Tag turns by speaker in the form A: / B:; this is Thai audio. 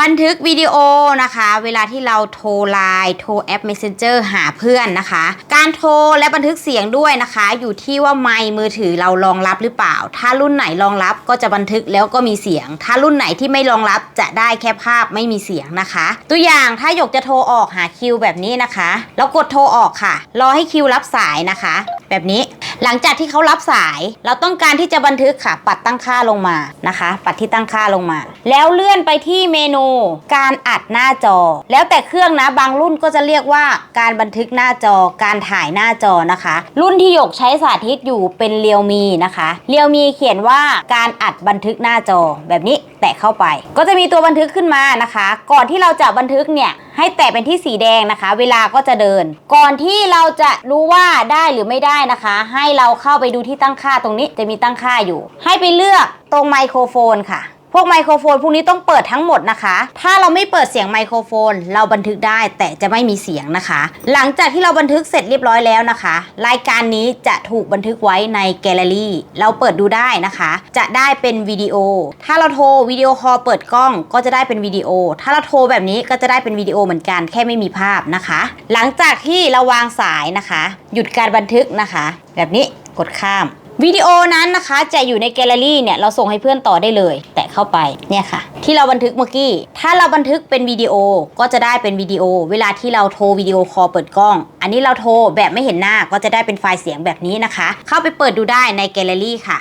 A: บันทึกวิดีโอนะคะ เวลาที่เราโทรไลน์โทรแอป Messenger หาเพื่อนนะคะ การโทรและบันทึกเสียงด้วยนะคะ อยู่ที่ว่าไมค์มือถือเรารองรับหรือเปล่า ถ้ารุ่นไหนรองรับก็จะบันทึกแล้วก็มีเสียง ถ้ารุ่นไหนที่ไม่รองรับจะได้แค่ภาพไม่มีเสียงนะคะ ตัวอย่างถ้าหยกจะโทรออกหาคิวแบบนี้นะคะ แล้วกดโทรออกค่ะ รอให้คิวรับสายนะคะ แบบนี้ หลังจากที่เขารับสาย เราต้องการที่จะบันทึกค่ะ ปัดตั้งค่าลงมานะคะ ปัดที่ตั้งค่าลงมา แล้วเลื่อนไปที่เมนู การอัดหน้าจอ แล้วแต่เครื่องนะบางรุ่นก็จะเรียกว่าการบันทึกหน้าจอ การถ่ายหน้าจอนะคะ รุ่นที่หยกใช้สาธิตอยู่เป็นเรียวมีนะคะเรียวมีเขียนว่าการอัดบันทึกหน้าจอแบบนี้แตะเข้าไป ก็จะมีตัวบันทึกขึ้นมานะคะ ก่อนที่เราจะบันทึกเนี่ยให้แตะเป็นที่สีแดงนะคะ เวลาก็จะเดิน ก่อนที่เราจะรู้ว่าได้หรือไม่ได้นะคะ ให้เราเข้าไปดูที่ตั้งค่าตรงนี้จะมีตั้งค่าอยู่ ให้ไปเลือกตรงไมโครโฟนค่ะ วกไมโครโฟนพวกนี้ต้องเปิดทั้งหมดนะคะ ถ้าเราไม่เปิดเสียงไมโครโฟน เราบันทึกได้แต่จะไม่มีเสียงนะคะ หลังจากที่เราบันทึกเสร็จเรียบร้อยแล้วนะคะ รายการนี้จะถูกบันทึกไว้ในแกลเลอรี่ เราเปิดดูได้นะคะ จะได้เป็นวิดีโอ ถ้าเราโทรวิดีโอคอลเปิดกล้องก็จะได้เป็นวิดีโอ ถ้าเราโทรแบบนี้ก็จะได้เป็นวิดีโอเหมือนกันแค่ไม่มีภาพนะคะ หลังจากที่เราวางสายนะคะ หยุดการบันทึกนะคะ แบบนี้กดข้าม วิดีโอนั้นนะคะจะอยู่ในแกลเลอรี่เนี่ยเราส่งให้เพื่อนต่อได้เลย แตะเข้าไปเนี่ยค่ะ ที่เราบันทึกเมื่อกี้ ถ้าเราบันทึกเป็นวิดีโอก็จะได้เป็นวิดีโอ เวลาที่เราโทรวิดีโอคอลเปิดกล้อง อันนี้เราโทรแบบไม่เห็นหน้าก็จะได้เป็นไฟล์เสียงแบบนี้นะคะ เข้าไปเปิดดูได้ในแกลเลอรี่ค่ะ